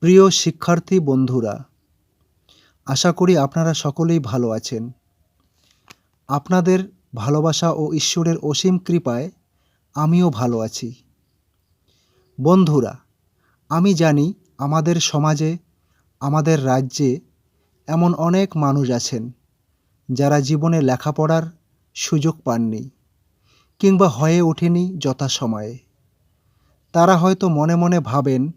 প্রিয় শিক্ষার্থী বন্ধুরা, আশা করি আপনারা সকলেই ভালো আছেন। আপনাদের ভালোবাসা ও ঈশ্বরের অসীম কৃপায় আমিও ভালো আছি। বন্ধুরা, আমি জানি আমাদের সমাজে, আমাদের রাজ্যে এমন অনেক মানুষ আছেন যারা জীবনে লেখাপড়ার সুযোগ পাননি কিংবা হয়ে ওঠেনি যথাসময়ে। তারা হয়তো মনে মনে ভাবেন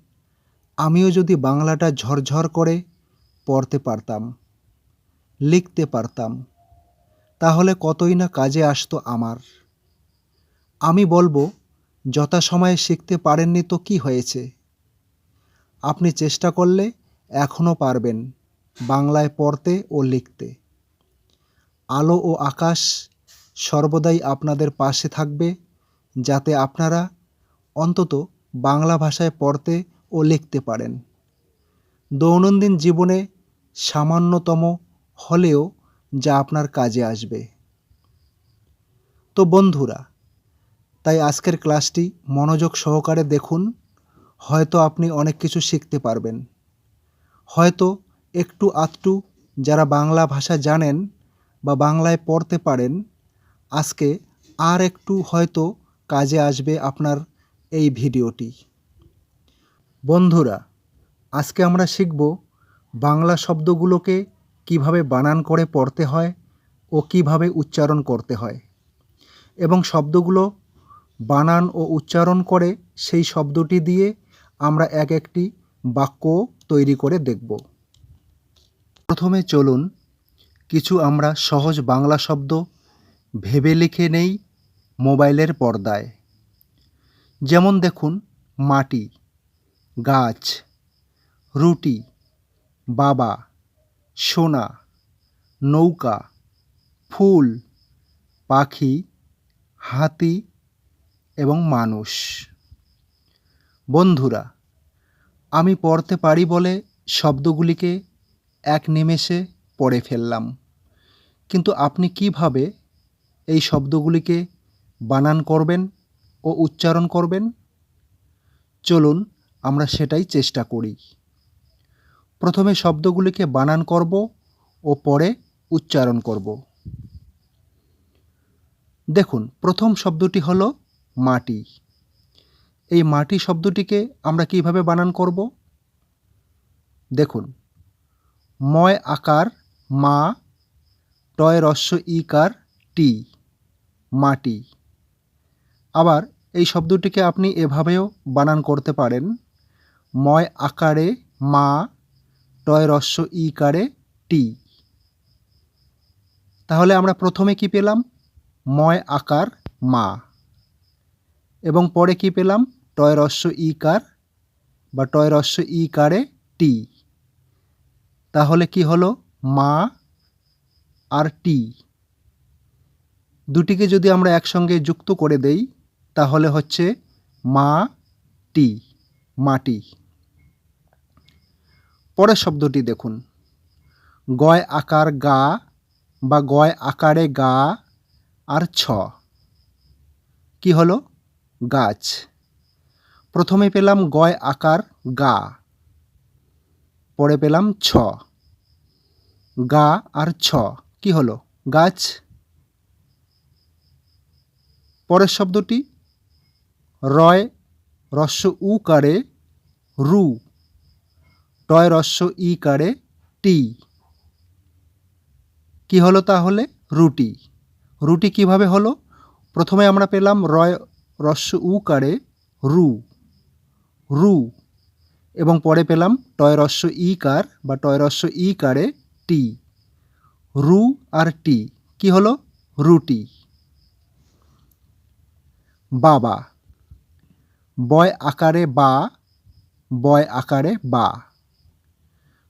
আমিও যদি বাংলাটা ঝরঝর করে পড়তে পারতাম, লিখতে পারতাম, তাহলে কতই না কাজে আসতো আমার। আমি বলব, যথাসময়ে শিখতে পারেননি তো কি হয়েছে? আপনি চেষ্টা করলে এখনও পারবেন বাংলায় পড়তে ও লিখতে। আলো ও আকাশ সর্বদাই আপনাদের পাশে থাকবে, যাতে আপনারা অন্তত বাংলা ভাষায় পড়তে ও লিখতে পারেন। দৈনন্দিন জীবনে সামান্যতম হলেও যা আপনার কাজে আসবে। তো বন্ধুরা, তাই আজকের ক্লাসটি মনোযোগ সহকারে দেখুন, হয়তো আপনি অনেক কিছু শিখতে পারবেন। হয়তো একটু আধটু যারা বাংলা ভাষা জানেন বা বাংলায় পড়তে পারেন, আজকে আর একটু হয়তো কাজে আসবে আপনার এই ভিডিওটি। বন্ধুরা, আজকে আমরা শিখব বাংলা শব্দগুলোকে কীভাবে বানান করে পড়তে হয় ও কীভাবে উচ্চারণ করতে হয়। এবং শব্দগুলো বানান ও উচ্চারণ করে সেই শব্দটি দিয়ে আমরা এক একটি বাক্য তৈরি করে দেখব। প্রথমে চলুন, কিছু আমরা সহজ বাংলা শব্দ ভেবে লিখে নেই মোবাইলের পর্দায়। যেমন দেখুন, মাটি। গাছ, রুটি, বাবা, সোনা, নৌকা, ফুল, পাখি, হাতি এবং মানুষ। বন্ধুরা, আমি পড়তে পারি বলে শব্দগুলিকে এক নিমেষে পড়ে ফেললাম। কিন্তু আপনি কীভাবে এই শব্দগুলিকে বানান করবেন ও উচ্চারণ করবেন? চলুন আমরা সেটাই চেষ্টা করি। প্রথমে শব্দগুলিকে বানান করব ও পরে উচ্চারণ করব। দেখুন, প্রথম শব্দটি হল মাটি। এই মাটি শব্দটিকে আমরা কীভাবে বানান করব? দেখুন, ময় আকার মা, টয় রস্য ইকার টি, মাটি। আবার এই শব্দটিকে আপনি এভাবেও বানান করতে পারেন। ময় আকারে মা টয় রস্য ইকারে টি। তাহলে আমরা প্রথমে কি পেলাম? ময় আকার মা। এবং পরে কি পেলাম? টয় রস্য ইকার বা টয় রস্য ইকারে টি। তাহলে কি হলো? মা আর টি। দুটিকে যদি আমরা একসঙ্গে যুক্ত করে দেই, তাহলে হচ্ছে মা টি, মাটি। পরের শব্দটি দেখুন। গয় আকার গা বা গয় আকারে গা আর ছ। কি হলো? গাছ। প্রথমে পেলাম গয় আকার গা, পরে পেলাম ছ। গা আর ছ, কি হলো? গাছ। পরের শব্দটি, রয়, রস্য উকারে রু। টয় রস্য ই কারে টি। কি হলো তাহলে? রুটি। রুটি কীভাবে হলো? প্রথমে আমরা পেলাম রয় রস্য উ কারে রু। রু। এবং পরে পেলাম টয় রস্য ই কার বা টয় রস্য ই কারে টি। রু আর টি। কি হলো? রুটি। বাবা। বয় আকারে বা, বয় আকারে বা।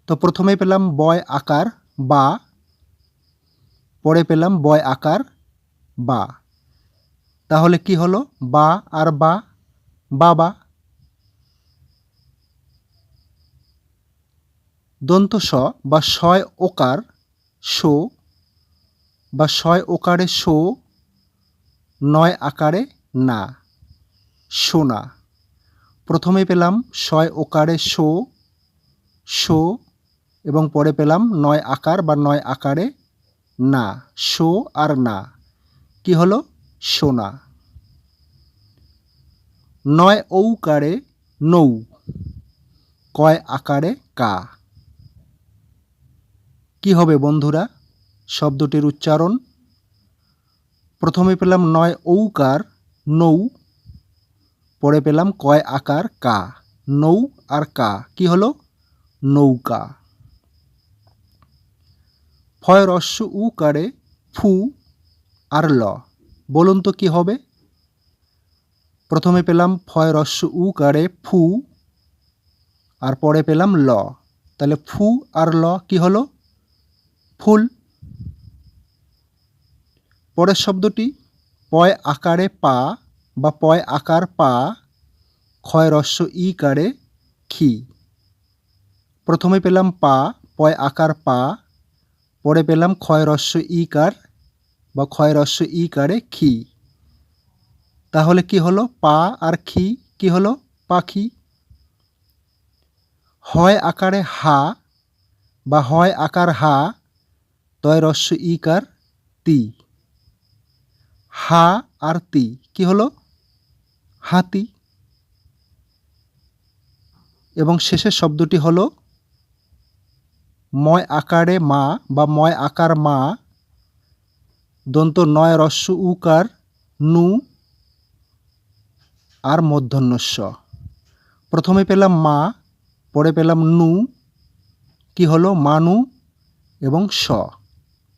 তো প্রথমে পেলাম বয় আকার, বা। পরে পেলাম বয় আকার, বা। তাহলে কি হলো? বা আর বা বাবা দন্ত স, বা শয় ওকার শো বা শয় ওকারে শো নয় আকারে না সোনা প্রথমে পেলাম শয় ওকারে শো শো এবং পরে পেলাম নয় আকার বা নয় আকারে না, শো আর না। কি হলো? সোনা নয় ঔকারে নৌ, কয় আকারে কা। কি হবে বন্ধুরা? শব্দটির উচ্চারণ। প্রথমে পেলাম নয় ঔকার, নৌ, পরে পেলাম কয় আকার কা। নৌ আর কা। কি হলো? নৌকা। ফয় রস্য উ কারে ফু আর ল। বলুন তো কী হবে? প্রথমে পেলাম ফয় রস্য উ কারে ফু, আর পরে পেলাম ল। তাহলে ফু আর ল কি হলো? ফুল। পরের শব্দটি পয় আকারে পা বা পয় আকার পা, ক্ষয় রস্য ই কারে খি প্রথমে পেলাম পা, পয় আকার পা পরে পেলাম ক্ষয় রস্য ই কার বা ক্ষয় রস্য ই কারে খি তাহলে কি হলো? পা আর খি কি হলো? পাখি হয় আকারে হা বা হয় আকার হা, তয় রস্য ইকার তি। হা আর তি কি হলো? হাতি। এবং শেষের শব্দটি হলো ময় আকারে মা বা ময় আকার মা, দন্ত নয় রস্য উকার নু আর মধ্যন্যস্য। প্রথমে পেলাম মা পরে পেলাম নু, কি হলো? মানু এবং স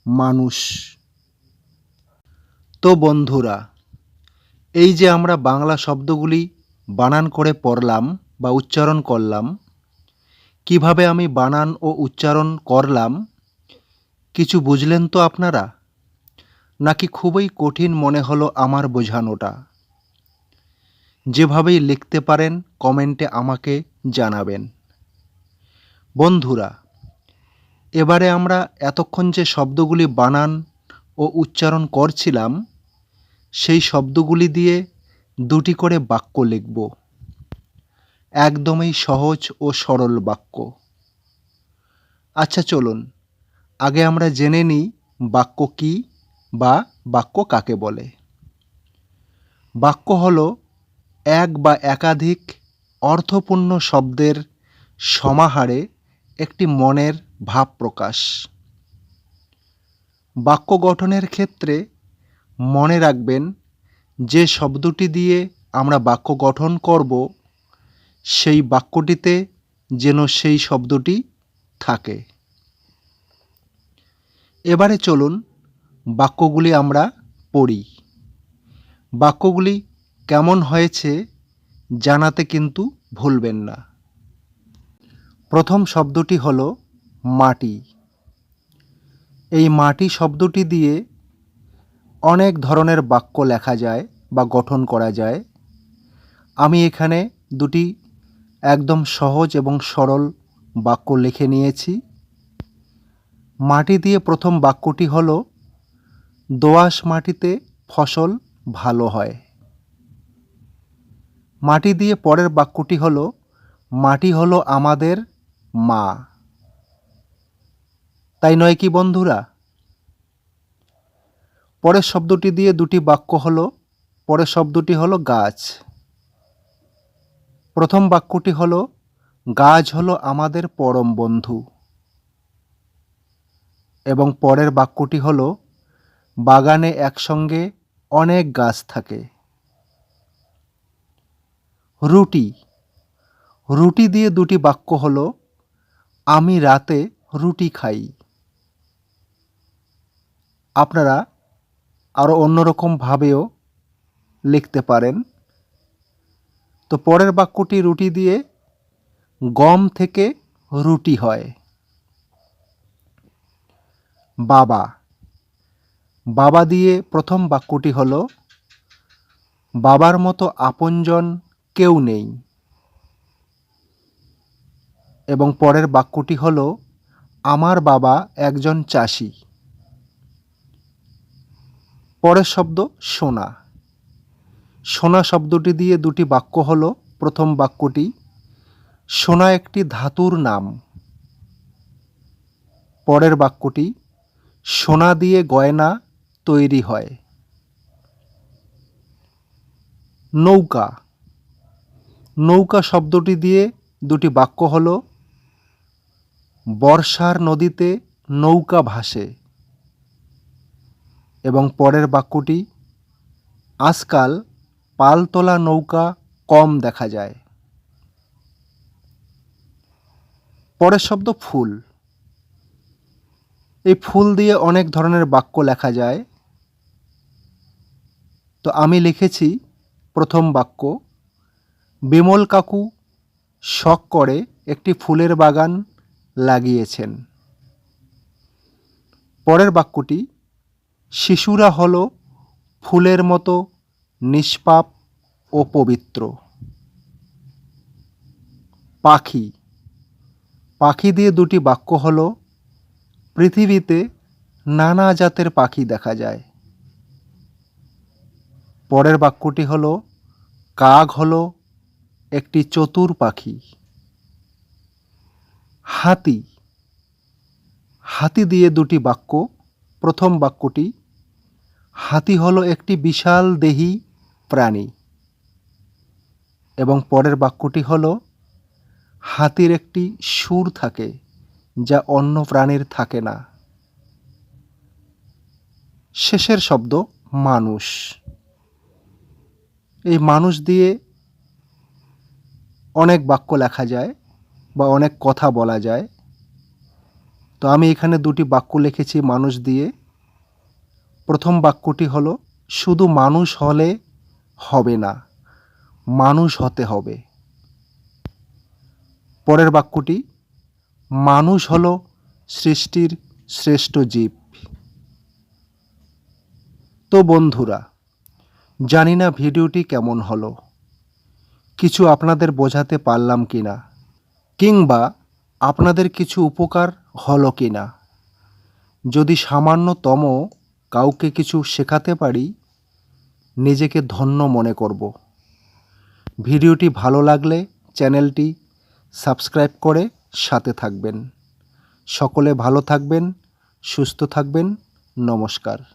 মানুষ। তো বন্ধুরা, এই যে আমরা বাংলা শব্দগুলি বানান করে পড়লাম বা উচ্চারণ করলাম কীভাবে আমি বানান ও উচ্চারণ করলাম, কিছু বুঝলেন তো আপনারা? নাকি খুবই কঠিন মনে হলো আমার বোঝানোটা? যেভাবেই লিখতে পারেন, কমেন্টে আমাকে জানাবেন। বন্ধুরা, এবারে আমরা এতক্ষণ যে শব্দগুলি বানান ও উচ্চারণ করছিলাম, সেই শব্দগুলি দিয়ে দুটি করে বাক্য লিখব। একদমই সহজ ও সরল বাক্য। আচ্ছা চলুন। আগে আমরা জেনে নিই বাক্য কি বা বাক্য কাকে বলে। বাক্য হল এক বা একাধিক অর্থপূর্ণ শব্দের সমাহারে একটি মনের ভাব প্রকাশ। বাক্য গঠনের ক্ষেত্রে মনে রাখবেন, যে শব্দটি দিয়ে আমরা বাক্য গঠন করব সেই বাক্যটিতে যেন সেই শব্দটি থাকে। এবারে চলুন বাক্যগুলি আমরা পড়ি। বাক্যগুলি কেমন হয়েছে জানাতে কিন্তু ভুলবেন না। প্রথম শব্দটি হল মাটি। এই মাটি শব্দটি দিয়ে অনেক ধরনের বাক্য লেখা যায় বা গঠন করা যায়। আমি এখানে দুটি একদম সহজ এবং সরল বাক্য লিখে নিয়েছি। মাটি দিয়ে প্রথম বাক্যটি হল, দোআঁশ মাটিতে ফসল ভালো হয়। মাটি দিয়ে পরের বাক্যটি হলো, মাটি হলো আমাদের মা। তাই নয় কি বন্ধুরা? পরের শব্দটি দিয়ে দুটি বাক্য হলো, পরের শব্দটি হলো গাছ। প্রথম বাক্যটি হল, গাছ হলো আমাদের পরম বন্ধু। এবং পরের বাক্যটি হল, বাগানে একসঙ্গে অনেক গাছ থাকে। রুটি। রুটি দিয়ে দুটি বাক্য হলো, আমি রাতে রুটি খাই। আপনারা আরও অন্যরকমভাবেও লিখতে পারেন। তো পরের বাক্যটি রুটি দিয়ে গম থেকে রুটি হয়। বাবা। বাবা দিয়ে প্রথম বাক্যটি হলো, বাবার মতো আপনজন কেউ নেই। এবং পরের বাক্যটি হল, আমার বাবা একজন চাষি। পরের শব্দ, সোনা। সোনা শব্দটি দিয়ে দুটি বাক্য হল, প্রথম বাক্যটি, সোনা একটি ধাতুর নাম। পরের বাক্যটি, সোনা দিয়ে গয়না তৈরি হয়। নৌকা। নৌকা শব্দটি দিয়ে দুটি বাক্য হল, বর্ষার নদীতে নৌকা ভাসে। এবং পরের বাক্যটি, আজকাল পালতোলা নৌকা কম দেখা যায়। পরের শব্দ ফুল। এই ফুল দিয়ে অনেক ধরনের বাক্য লেখা যায়। তো আমি লিখেছি প্রথম বাক্য, বিমল কাকু শখ করে একটি ফুলের বাগান লাগিয়েছেন। পরের বাক্যটি, শিশুরা হলো ফুলের মতো নিষ্পাপ ও পবিত্র। পাখি। পাখি দিয়ে দুটি বাক্য হল, পৃথিবীতে নানা জাতের পাখি দেখা যায়। পরের বাক্যটি হল কাক হল একটি চতুর পাখি। হাতি। হাতি দিয়ে দুটি বাক্য, প্রথম বাক্যটি হাতি হলো একটি বিশাল দেহী প্রাণী এবং পরের বাক্যটি হলো, হাতির একটি সুর থাকে যা অন্য প্রাণীর থাকে না। শেষের শব্দ, মানুষ। এই মানুষ দিয়ে অনেক বাক্য লেখা যায় বা অনেক কথা বলা যায়। তো আমি এখানে দুটি বাক্য লিখেছি, মানুষ দিয়ে। প্রথম বাক্যটি হলো, শুধু মানুষ হলে হবে না, মানুষ হতে হবে। পরের বাক্যটি, মানুষ হলো সৃষ্টির শ্রেষ্ঠ জীব। তো বন্ধুরা, জানি না ভিডিওটি কেমন হলো, কিছু আপনাদের বোঝাতে পারলাম কি না, কিংবা আপনাদের কিছু উপকার হলো কি না। যদি সামান্যতম কাউকে কিছু শেখাতে পারি, নিজেকে ধন্য মনে করব। ভিডিওটি ভালো লাগলে চ্যানেলটি সাবস্ক্রাইব করে সাথে থাকবেন। সকলে ভালো থাকবেন, সুস্থ থাকবেন, নমস্কার।